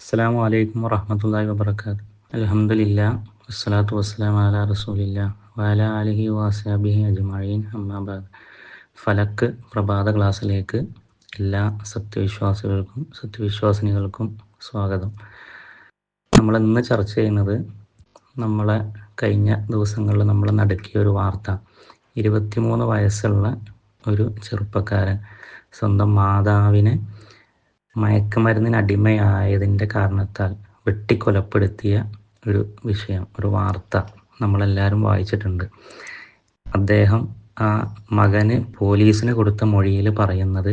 അസ്സാം വലൈക്കും വറഹമത്തല്ലാ വാബർക്കാത്ത് അലഹമുല്ല വസ്സലാത്തു വസ്സലാം അല റസൂലില്ല വാല അലഹി വാസാബിഹി അജ്മീൻ അമ്മാബാദ് ഫലക്ക് പ്രഭാത ക്ലാസ്സിലേക്ക് എല്ലാ സത്യവിശ്വാസികൾക്കും സത്യവിശ്വാസിനികൾക്കും സ്വാഗതം. നമ്മൾ ഇന്ന് ചർച്ച ചെയ്യുന്നത് നമ്മളെ കഴിഞ്ഞ ദിവസങ്ങളിൽ നമ്മൾ നടക്കിയ ഒരു വാർത്ത. ഇരുപത്തിമൂന്ന് വയസ്സുള്ള ഒരു ചെറുപ്പക്കാരൻ സ്വന്തം മാതാവിനെ മയക്കുമരുന്നിന് അടിമയായതിന്റെ കാരണത്താൽ വെട്ടിക്കൊലപ്പെടുത്തിയ ഒരു വിഷയം ഒരു വാർത്ത നമ്മളെല്ലാവരും വായിച്ചിട്ടുണ്ട്. അദ്ദേഹം ആ മകന് പോലീസിന് കൊടുത്ത മൊഴിയിൽ പറയുന്നത്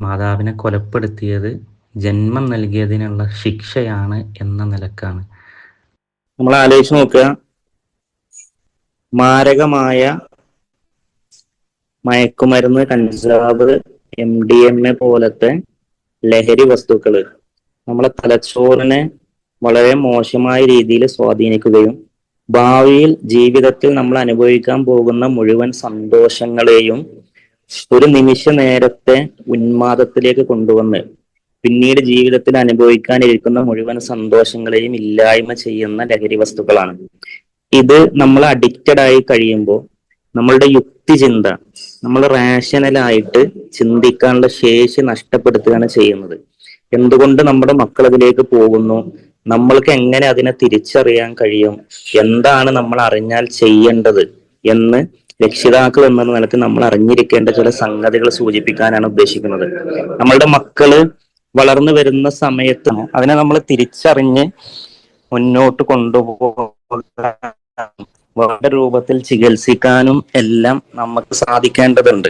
മാതാവിനെ കൊലപ്പെടുത്തിയത് ജന്മം നൽകിയതിനുള്ള ശിക്ഷയാണ് എന്ന നിലക്കാണ്. നമ്മൾ ആലോചിച്ച് നോക്കുക. മാരകമായ മയക്കുമരുന്ന് കഞ്ചാവ് എം ഡി എം എ പോലത്തെ ലഹരി വസ്തുക്കൾ നമ്മളെ തലച്ചോറിനെ വളരെ മോശമായ രീതിയിൽ സ്വാധീനിക്കുകയും ഭാവിയിൽ ജീവിതത്തിൽ നമ്മൾ അനുഭവിക്കാൻ പോകുന്ന മുഴുവൻ സന്തോഷങ്ങളെയും ഒരു നിമിഷ നേരത്തെ ഉന്മാദത്തിലേക്ക് കൊണ്ടുവന്ന് പിന്നീട് ജീവിതത്തിൽ അനുഭവിക്കാനിരിക്കുന്ന മുഴുവൻ സന്തോഷങ്ങളെയും ഇല്ലായ്മ ചെയ്യുന്ന ലഹരി വസ്തുക്കളാണ്. ഇത് നമ്മൾ അഡിക്റ്റഡ് ആയി കഴിയുമ്പോൾ നമ്മളുടെ യുക്തിചിന്ത നമ്മൾ റാഷണലായിട്ട് ചിന്തിക്കാനുള്ള ശേഷി നഷ്ടപ്പെടുത്തുകയാണ് ചെയ്യുന്നത്. എന്തുകൊണ്ട് നമ്മുടെ മക്കൾ അതിലേക്ക് പോകുന്നു? നമ്മൾക്ക് എങ്ങനെ അതിനെ തിരിച്ചറിയാൻ കഴിയും? എന്താണ് നമ്മൾ അറിഞ്ഞാൽ ചെയ്യേണ്ടത് എന്ന് രക്ഷിതാക്കൾ എന്ന നിലയ്ക്ക് നമ്മൾ അറിഞ്ഞിരിക്കേണ്ട ചില സംഗതികൾ സൂചിപ്പിക്കാനാണ് ഉദ്ദേശിക്കുന്നത്. നമ്മളുടെ മക്കൾ വളർന്നു വരുന്ന സമയത്ത് അതിനെ നമ്മൾ തിരിച്ചറിഞ്ഞ് മുന്നോട്ട് കൊണ്ടുപോകാൻ വേണ്ട രൂപത്തിൽ ചികിത്സിക്കാനും എല്ലാം നമുക്ക് സാധിക്കേണ്ടതുണ്ട്.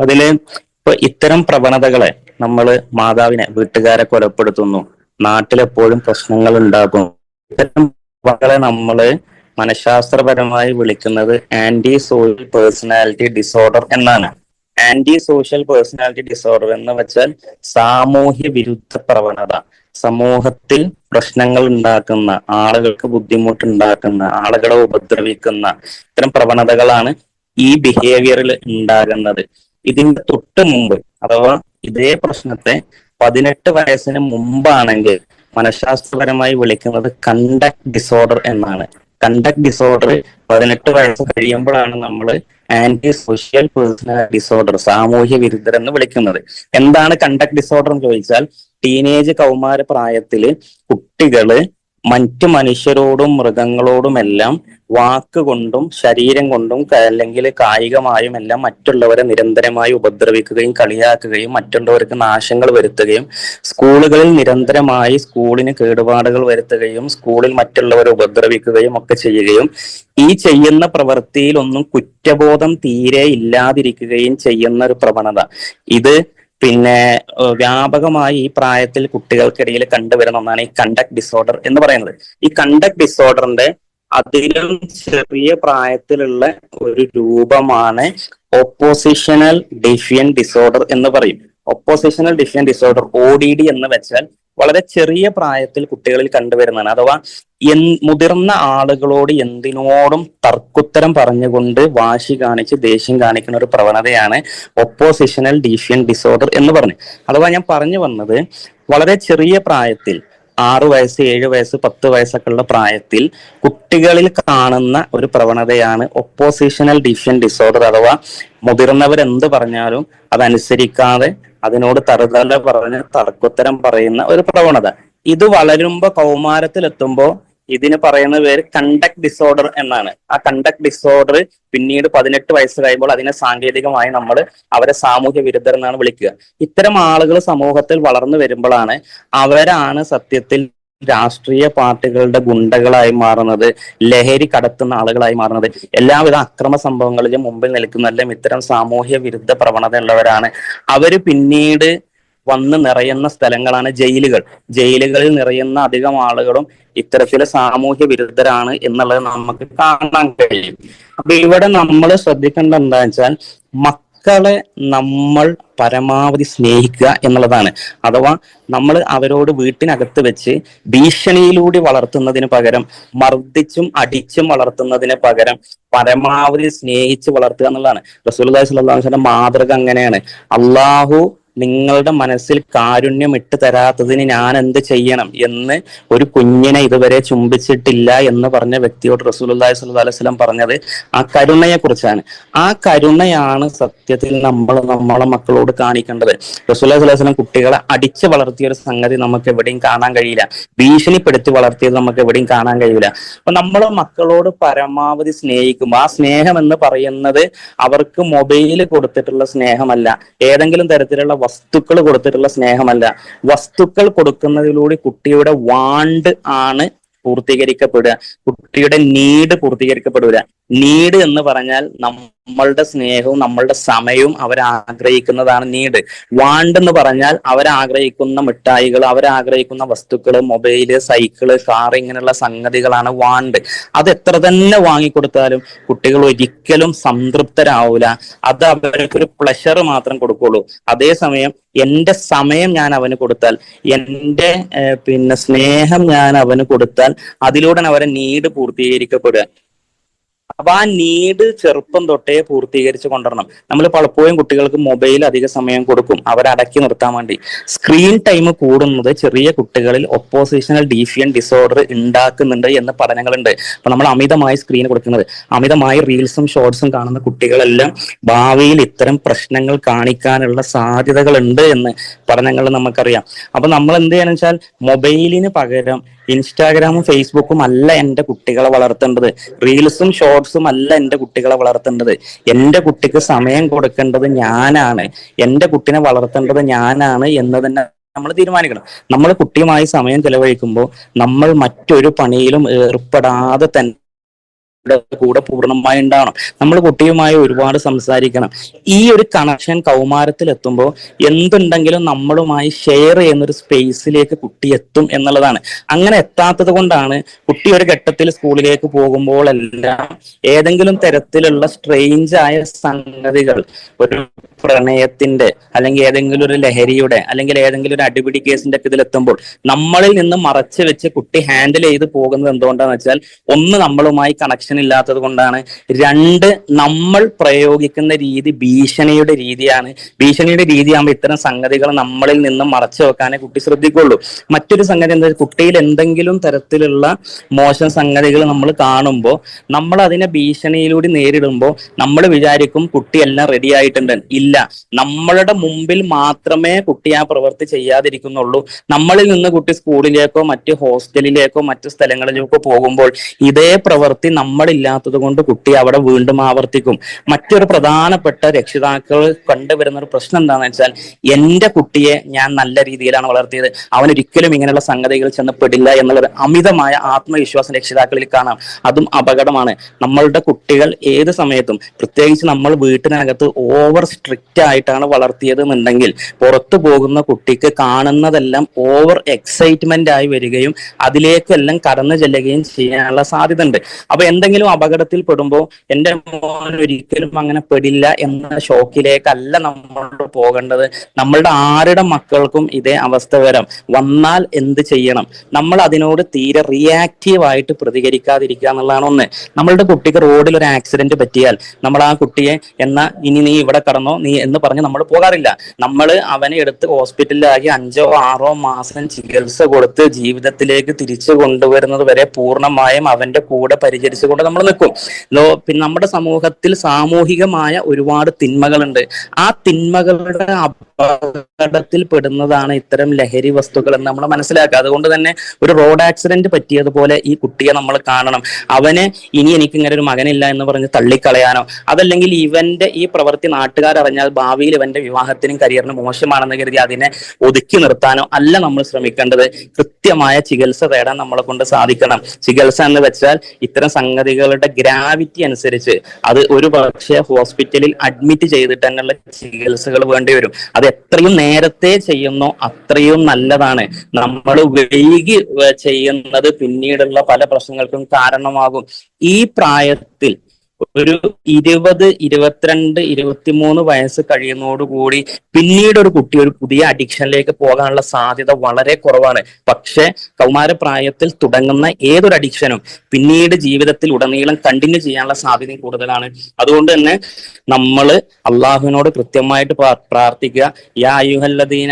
അതിൽ ഇപ്പൊ ഇത്തരം പ്രവണതകളെ നമ്മൾ മാതാവിനെ വീട്ടുകാരെ കൊലപ്പെടുത്തുന്നു. നാട്ടിലെപ്പോഴും പ്രശ്നങ്ങൾ ഉണ്ടാകും ഇത്തരം പ്രവണതകളെ നമ്മൾ മനഃശാസ്ത്രപരമായി വിളിക്കുന്നത് ആന്റി സോഷ്യൽ പേഴ്സണാലിറ്റി ഡിസോർഡർ എന്നാണ്. ആന്റി സോഷ്യൽ പേഴ്സണാലിറ്റി ഡിസോർഡർ എന്ന് വെച്ചാൽ സാമൂഹ്യ വിരുദ്ധ പ്രവണത. സമൂഹത്തിൽ പ്രശ്നങ്ങൾ ഉണ്ടാക്കുന്ന ആളുകൾക്ക് ബുദ്ധിമുട്ടുണ്ടാക്കുന്ന ആളുകളെ ഉപദ്രവിക്കുന്ന ഇത്തരം പ്രവണതകളാണ് ഈ ബിഹേവിയറിൽ ഉണ്ടാകുന്നത്. ഇതിന്റെ തൊട്ട് മുമ്പ് അഥവാ ഇതേ പ്രശ്നത്തെ പതിനെട്ട് വയസ്സിന് മുമ്പാണെങ്കിൽ മനഃശാസ്ത്രപരമായി വിളിക്കുന്നത് കണ്ടക്ട് ഡിസോർഡർ എന്നാണ്. കണ്ടക്ട് ഡിസോർഡർ പതിനെട്ട് വയസ്സ് കഴിയുമ്പോഴാണ് നമ്മൾ ആന്റി സോഷ്യൽ പേഴ്സണാലിറ്റി ഡിസോർഡർ സാമൂഹ്യ വിരുദ്ധർ എന്ന് വിളിക്കുന്നത്. എന്താണ് കണ്ടക്ട് ഡിസോർഡർ എന്ന് ചോദിച്ചാൽ ടീനേജ് കൗമാര പ്രായത്തിൽ കുട്ടികൾ മറ്റ് മനുഷ്യരോടും മൃഗങ്ങളോടുമെല്ലാം വാക്കുകൊണ്ടും ശരീരം കൊണ്ടും അല്ലെങ്കിൽ കായികമായും എല്ലാം മറ്റുള്ളവരെ നിരന്തരമായി ഉപദ്രവിക്കുകയും കളിയാക്കുകയും മറ്റുള്ളവർക്ക് നാശങ്ങൾ വരുത്തുകയും സ്കൂളുകളിൽ നിരന്തരമായി സ്കൂളിന് കേടുപാടുകൾ വരുത്തുകയും സ്കൂളിൽ മറ്റുള്ളവരെ ഉപദ്രവിക്കുകയും ഒക്കെ ചെയ്യുകയും ഈ ചെയ്യുന്ന പ്രവൃത്തിയിൽ ഒന്നും കുറ്റബോധം തീരെ ഇല്ലാതിരിക്കുകയും ചെയ്യുന്ന ഒരു പ്രവണത. ഇത് പിന്നെ വ്യാപകമായി ഈ പ്രായത്തിൽ കുട്ടികൾക്കിടയിൽ കണ്ടുവരുന്ന ഒന്നാണ് ഈ കണ്ടക്ട് ഡിസോർഡർ എന്ന് പറയുന്നത്. ഈ കണ്ടക്ട് ഡിസോർഡറിന്റെ അതിലും ചെറിയ പ്രായത്തിലുള്ള ഒരു രൂപമാണ് ഓപ്പോസിഷണൽ ഡിഫിയൻ ഡിസോർഡർ എന്ന് പറയും. Oppositional defiant disorder O D D എന്ന് വെച്ചാൽ വളരെ ചെറിയ പ്രായത്തിൽ കുട്ടികളിൽ കണ്ടുവരുന്നതാണ്. അഥവാ എൻ മുതിർന്ന ആളുകളോട് എന്തിനോടും തർക്കുത്തരം പറഞ്ഞുകൊണ്ട് വാശി കാണിച്ച് ദേഷ്യം കാണിക്കുന്ന ഒരു പ്രവണതയാണ് ഒപ്പോസിഷണൽ ഡിഫിയൻ ഡിസോർഡർ എന്ന് പറഞ്ഞു. അഥവാ ഞാൻ പറഞ്ഞു വന്നത് വളരെ ചെറിയ പ്രായത്തിൽ ആറു വയസ്സ് ഏഴു വയസ്സ് പത്ത് വയസ്സൊക്കെ ഉള്ള പ്രായത്തിൽ കുട്ടികളിൽ കാണുന്ന ഒരു പ്രവണതയാണ് ഒപ്പോസിഷണൽ ഡിഫിയൻ ഡിസോർഡർ അഥവാ മുതിർന്നവർ എന്ത് പറഞ്ഞാലും അതനുസരിക്കാതെ അതിനോട് തറുതല പറഞ്ഞ് തർക്കുത്തരം പറയുന്ന ഒരു പ്രവണത. ഇത് വളരുമ്പോ കൗമാരത്തിലെത്തുമ്പോ ഇതിന് പറയുന്ന പേര് കണ്ടക്ട് ഡിസോർഡർ എന്നാണ്. ആ കണ്ടക്ട് ഡിസോർഡർ പിന്നീട് പതിനെട്ട് വയസ്സ് കഴിയുമ്പോൾ അതിനെ സാങ്കേതികമായി നമ്മൾ അവരെ സാമൂഹ്യ വിരുദ്ധർ എന്നാണ് വിളിക്കുക. ഇത്തരം ആളുകൾ സമൂഹത്തിൽ വളർന്നു വരുമ്പോഴാണ് അവരാണ് സത്യത്തിൽ രാഷ്ട്രീയ പാർട്ടികളുടെ ഗുണ്ടകളായി മാറുന്നത് ലഹരി കടത്തുന്ന ആളുകളായി മാറുന്നത് എല്ലാവിധ അക്രമ സംഭവങ്ങളിലും മുമ്പിൽ നിൽക്കുന്നതെല്ലാം ഇത്തരം സാമൂഹ്യ വിരുദ്ധ പ്രവണത ഉള്ളവരാണ് അവർ പിന്നീട് വന്ന് നിറയുന്ന സ്ഥലങ്ങളാണ് ജയിലുകൾ. ജയിലുകളിൽ നിറയുന്ന അധികം ആളുകളും ഇത്തരത്തിലെ സാമൂഹ്യ വിരുദ്ധരാണ് എന്നുള്ളത് നമുക്ക് കാണാൻ കഴിയും. അപ്പൊ ഇവിടെ നമ്മൾ ശ്രദ്ധിക്കേണ്ട എന്താ വെച്ചാൽ മക്കളെ നമ്മൾ പരമാവധി സ്നേഹിക്കുക എന്നുള്ളതാണ്. അഥവാ നമ്മൾ അവരോട് വീട്ടിനകത്ത് വെച്ച് ഭീഷണിയിലൂടെ വളർത്തുന്നതിന് പകരം മർദ്ദിച്ചും അടിച്ചും വളർത്തുന്നതിന് പകരം പരമാവധി സ്നേഹിച്ച് വളർത്തുക എന്നുള്ളതാണ്. റസൂൽ അലൈഹി വസല്ലം മാതൃക അങ്ങനെയാണ്. അള്ളാഹു നിങ്ങളുടെ മനസ്സിൽ കാരുണ്യം ഇട്ട് തരാത്തതിന് ഞാൻ എന്ത് ചെയ്യണം എന്ന് ഒരു കുഞ്ഞിനെ ഇതുവരെ ചുംബിച്ചിട്ടില്ല എന്ന് പറഞ്ഞ വ്യക്തിയോട് അലൈഹി വസല്ലം പറഞ്ഞത് ആ കരുണയെ കുറിച്ചാണ് ആ കരുണയാണ് സത്യത്തിൽ നമ്മൾ നമ്മളെ മക്കളോട് കാണിക്കേണ്ടത്. അലൈഹി വസല്ലം കുട്ടികളെ അടിച്ചു വളർത്തിയ ഒരു സംഗതി നമുക്ക് എവിടെയും കാണാൻ കഴിയില്ല. ഭീഷണിപ്പെടുത്തി വളർത്തിയത് നമുക്ക് എവിടെയും കാണാൻ കഴിയില്ല. അപ്പൊ നമ്മൾ മക്കളോട് പരമാവധി സ്നേഹിക്കും ആ സ്നേഹം എന്ന് പറയുന്നത് അവർക്ക് മൊബൈൽ കൊടുത്തിട്ടുള്ള സ്നേഹമല്ല. ഏതെങ്കിലും തരത്തിലുള്ള വസ്തുക്കൾ കൊടുത്തിട്ടുള്ള സ്നേഹമല്ല. വസ്തുക്കൾ കൊടുക്കുന്നതിലൂടെ കുട്ടിയുടെ വാണ്ട് ആണ് പൂർത്തീകരിക്കപ്പെടുക. കുട്ടിയുടെ നീഡ് പൂർത്തീകരിക്കപ്പെടില്ല നീഡ് എന്ന് പറഞ്ഞാൽ നമ്മളുടെ സ്നേഹവും നമ്മളുടെ സമയവും അവർ ആഗ്രഹിക്കുന്നതാണ് നീഡ് വാണ്ട് എന്ന് പറഞ്ഞാൽ അവരാഗ്രഹിക്കുന്ന മിഠായികൾ അവരാഗ്രഹിക്കുന്ന വസ്തുക്കൾ മൊബൈൽ സൈക്കിൾ കാർ ഇങ്ങനെയുള്ള സംഗതികളാണ് വാണ്ട്. അത് എത്ര തന്നെ വാങ്ങിക്കൊടുത്താലും കുട്ടികൾ ഒരിക്കലും സംതൃപ്തരാവൂല. അത് അവർക്കൊരു പ്ലഷർ മാത്രം കൊടുക്കുള്ളൂ. അതേസമയം എന്റെ സമയം ഞാൻ അവന് കൊടുത്താൽ എന്റെ പിന്നെ സ്നേഹം ഞാൻ അവന് കൊടുത്താൽ അതിലൂടെ അവരെ നീട് പൂർത്തീകരിക്കപ്പെടുക. അപ്പൊ ആ നീഡ് ചെറുപ്പം തൊട്ടേ പൂർത്തീകരിച്ച് കൊണ്ടുവരണം. നമ്മൾ പലപ്പോഴും കുട്ടികൾക്ക് മൊബൈൽ അധിക സമയം കൊടുക്കും. അവരടക്കി നിർത്താൻ വേണ്ടി. സ്ക്രീൻ ടൈം കൂടുന്നത് ചെറിയ കുട്ടികളിൽ ഒപ്പോസിഷണൽ ഡീഫിയൻ ഡിസോർഡർ ഉണ്ടാക്കുന്നുണ്ട് എന്ന് പഠനങ്ങളുണ്ട്. അപ്പൊ നമ്മൾ അമിതമായി സ്ക്രീൻ കൊടുക്കുന്നത്. അമിതമായി റീൽസും ഷോർട്സും കാണുന്ന കുട്ടികളെല്ലാം ഭാവിയിൽ ഇത്തരം പ്രശ്നങ്ങൾ കാണിക്കാനുള്ള സാധ്യതകളുണ്ട് എന്ന് പഠനങ്ങൾ നമുക്കറിയാം. അപ്പൊ നമ്മൾ എന്ത് ചെയ്യണം വെച്ചാൽ മൊബൈലിന് പകരം ഇൻസ്റ്റാഗ്രാമും ഫേസ്ബുക്കും അല്ല എന്റെ കുട്ടികളെ വളർത്തേണ്ടത്. റീൽസും ഷോർട്സും അല്ല എന്റെ കുട്ടികളെ വളർത്തേണ്ടത്. എന്റെ കുട്ടിക്ക് സമയം കൊടുക്കേണ്ടത് ഞാനാണ്. എന്റെ കുട്ടിനെ വളർത്തേണ്ടത് ഞാനാണ് എന്ന് തന്നെ നമ്മൾ തീരുമാനിക്കണം. നമ്മൾ കുട്ടിയുമായി സമയം ചെലവഴിക്കുമ്പോൾ നമ്മൾ മറ്റൊരു പണിയിലും ഏർപ്പെടാതെ തന്നെ കൂടെ പൂർണമായി ഉണ്ടാവണം. നമ്മൾ കുട്ടിയുമായി ഒരുപാട് സംസാരിക്കണം. ഈ ഒരു കണക്ഷൻ കൗമാരത്തിൽ എത്തുമ്പോൾ എന്തുണ്ടെങ്കിലും നമ്മളുമായി ഷെയർ ചെയ്യുന്ന ഒരു സ്പേസിലേക്ക് കുട്ടി എത്തും എന്നുള്ളതാണ്. അങ്ങനെ എത്താത്തത് കൊണ്ടാണ് കുട്ടി ഒരു ഘട്ടത്തിൽ സ്കൂളിലേക്ക് പോകുമ്പോഴെല്ലാം ഏതെങ്കിലും തരത്തിലുള്ള സ്ട്രെയിഞ്ച് ആയ സംഗതികൾ ഒരു പ്രണയത്തിന്റെ അല്ലെങ്കിൽ ഏതെങ്കിലും ഒരു ലഹരിയുടെ അല്ലെങ്കിൽ ഏതെങ്കിലും ഒരു അടിപിടി കേസിന്റെ ഒക്കെ ഇതിലെത്തുമ്പോൾ നമ്മളിൽ നിന്ന് മറച്ചു വെച്ച് കുട്ടി ഹാൻഡിൽ ചെയ്ത് പോകുന്നത് എന്തുകൊണ്ടാന്ന് വെച്ചാൽ ഒന്ന് നമ്മളുമായി കണക്ഷൻ ഇല്ലാത്തത് കൊണ്ടാണ് രണ്ട് നമ്മൾ പ്രയോഗിക്കുന്ന രീതി ഭീഷണിയുടെ രീതിയാണ്. ഭീഷണിയുടെ രീതിയാകുമ്പോൾ ഇത്തരം സംഗതികൾ നമ്മളിൽ നിന്നും മറച്ചു വെക്കാനേ കുട്ടി ശ്രദ്ധിക്കുള്ളൂ. മറ്റൊരു സംഗതി എന്താ? കുട്ടിയിൽ എന്തെങ്കിലും തരത്തിലുള്ള മോശം സംഗതികൾ നമ്മൾ കാണുമ്പോൾ നമ്മൾ അതിനെ ഭീഷണിയിലൂടെ നേരിടുമ്പോൾ നമ്മൾ വിചാരിക്കും കുട്ടി എല്ലാം റെഡി ആയിട്ടുണ്ട്. ഇല്ല. നമ്മളുടെ മുമ്പിൽ മാത്രമേ കുട്ടി ആ പ്രവൃത്തി ചെയ്യാതിരിക്കുന്നുള്ളൂ. നമ്മളിൽ നിന്ന് കുട്ടി സ്കൂളിലേക്കോ മറ്റ് ഹോസ്റ്റലിലേക്കോ മറ്റു സ്ഥലങ്ങളിലേക്കോ പോകുമ്പോൾ ഇതേ പ്രവൃത്തി നമ്മളില്ലാത്തത് കൊണ്ട് കുട്ടി അവിടെ വീണ്ടും ആവർത്തിക്കും. മറ്റൊരു പ്രധാനപ്പെട്ട രക്ഷിതാക്കൾ കണ്ടുവരുന്ന ഒരു പ്രശ്നം എന്താണെന്ന് വെച്ചാൽ എന്റെ കുട്ടിയെ ഞാൻ നല്ല രീതിയിലാണ് വളർത്തിയത്. അവൻ ഒരിക്കലും ഇങ്ങനെയുള്ള സംഗതികൾ ചെന്ന് പെടില്ല അമിതമായ ആത്മവിശ്വാസം രക്ഷിതാക്കളിൽ കാണാം. അതും അപകടമാണ്. നമ്മളുടെ കുട്ടികൾ ഏത് സമയത്തും പ്രത്യേകിച്ച് നമ്മൾ വീട്ടിനകത്ത് ഓവർ സ്ട്രിക്റ്റ് ആയിട്ടാണ് വളർത്തിയത് എന്നുണ്ടെങ്കിൽ പുറത്തു പോകുന്ന കുട്ടിക്ക് കാണുന്നതെല്ലാം ഓവർ എക്സൈറ്റ്മെന്റ് ആയി വരികയും അതിലേക്കെല്ലാം കടന്നു ചെല്ലുകയും ചെയ്യാനുള്ള സാധ്യത ഉണ്ട് അപ്പൊ എന്തെങ്കിലും അപകടത്തിൽ പെടുമ്പോൾ എന്റെ മോൻ ഒരിക്കലും അങ്ങനെ പെടില്ല എന്ന ഷോക്കിലേക്കല്ല നമ്മൾ പോകേണ്ടത്. നമ്മളുടെ ആരുടെ മക്കൾക്കും ഇതേ അവസ്ഥ വരാം. വന്നാൽ എന്ത് ചെയ്യണം? നമ്മൾ അതിനോട് തീരെ റിയാക്റ്റീവ് ആയിട്ട് പ്രതികരിക്കാതിരിക്കുക എന്നുള്ളതാണ് ഒന്ന്. നമ്മളുടെ കുട്ടിക്ക് റോഡിൽ ഒരു ആക്സിഡന്റ് പറ്റിയാൽ നമ്മൾ ആ കുട്ടിയെ എന്നാ ഇനി നീ ഇവിടെ കടന്നോ നീ എന്ന് പറഞ്ഞ് നമ്മൾ പോകാറില്ല. നമ്മൾ അവനെ എടുത്ത് ഹോസ്പിറ്റലിലാക്കി അഞ്ചോ ആറോ മാസം ചികിത്സ കൊടുത്ത് ജീവിതത്തിലേക്ക് തിരിച്ചു കൊണ്ടുവരുന്നത് വരെ പൂർണമായും അവന്റെ കൂടെ പരിചരിച്ചുകൊണ്ട് നമ്മൾ നിൽക്കും. ലോ പിന്നെ നമ്മുടെ സമൂഹത്തിൽ സാമൂഹികമായ ഒരുപാട് തിന്മകളുണ്ട്. ആ തിന്മകളുടെ അപകടത്തിൽ പെടുന്നതാണ് ഇത്തരം ലഹരി വസ്തുക്കൾ എന്ന് നമ്മൾ മനസ്സിലാക്കുക. അതുകൊണ്ട് തന്നെ ഒരു റോഡ് ആക്സിഡന്റ് പറ്റിയതുപോലെ ഈ കുട്ടിയെ നമ്മൾ കാണണം. അവനെ ഇനി എനിക്ക് ഇങ്ങനെ ഒരു മകനില്ല എന്ന് പറഞ്ഞ് തള്ളിക്കളയാനോ അതല്ലെങ്കിൽ ഇവന്റെ ഈ പ്രവൃത്തി നാട്ടുകാർ അറിഞ്ഞാൽ ഭാവിയിൽ ഇവന്റെ വിവാഹത്തിനും കരിയറിനും മോശമാണെന്ന് കരുതി അതിനെ ഒതുക്കി നിർത്താനോ അല്ല നമ്മൾ ശ്രമിക്കേണ്ടത്. കൃത്യമായ ചികിത്സ തേടാൻ നമ്മളെ കൊണ്ട് സാധിക്കണം. ചികിത്സ എന്ന് വെച്ചാൽ ഇത്തരം സംഗതികളുടെ ഗ്രാവിറ്റി അനുസരിച്ച് അത് ഒരു പക്ഷേ ഹോസ്പിറ്റലിൽ അഡ്മിറ്റ് ചെയ്തിട്ട് തന്നെയുള്ള ചികിത്സകൾ വേണ്ടി വരും. അത് എത്രയും നേരത്തെ ചെയ്യുന്നോ അത്രയും നല്ലതാണ്. നമ്മൾ വൈകി ചെയ്യുന്നത് പിന്നീടുള്ള പല പ്രശ്നങ്ങൾക്കും കാരണമാകും. ഈ പ്രായത്തിൽ ഒരു ഇരുപത് ഇരുപത്തിരണ്ട് ഇരുപത്തിമൂന്ന് വയസ്സ് കഴിയുന്നതോടുകൂടി പിന്നീട് ഒരു കുട്ടി ഒരു പുതിയ അഡിക്ഷനിലേക്ക് പോകാനുള്ള സാധ്യത വളരെ കുറവാണ്. പക്ഷെ കൗമാരപ്രായത്തിൽ തുടങ്ങുന്ന ഏതൊരു അഡിക്ഷനും പിന്നീട് ജീവിതത്തിൽ ഉടനീളം കണ്ടിന്യൂ ചെയ്യാനുള്ള സാധ്യതയും കൂടുതലാണ്. അതുകൊണ്ട് തന്നെ നമ്മൾ അള്ളാഹുവിനോട് കൃത്യമായിട്ട് പ്രാ- പ്രാർത്ഥിക്കുക. യാ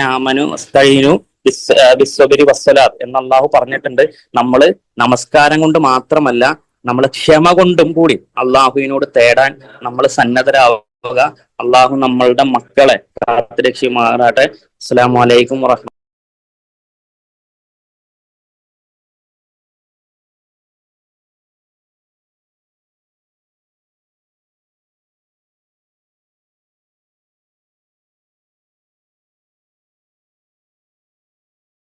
ആമനു അസ്തഈനു ബിസ്- ആ, വസ്സലാത്ത് എന്ന് അള്ളാഹു പറഞ്ഞിട്ടുണ്ട്. നമ്മൾ നമസ്കാരം കൊണ്ട് മാത്രമല്ല നമ്മൾ ക്ഷമ കൊണ്ടും കൂടി അള്ളാഹുവിനോട് തേടാൻ നമ്മൾ സന്നദ്ധരാവുക. അള്ളാഹു നമ്മളുടെ മക്കളെ കാത്തുരക്ഷിമാറാട്ടെ അസ്സലാമു അലൈക്കും വറഹ്മ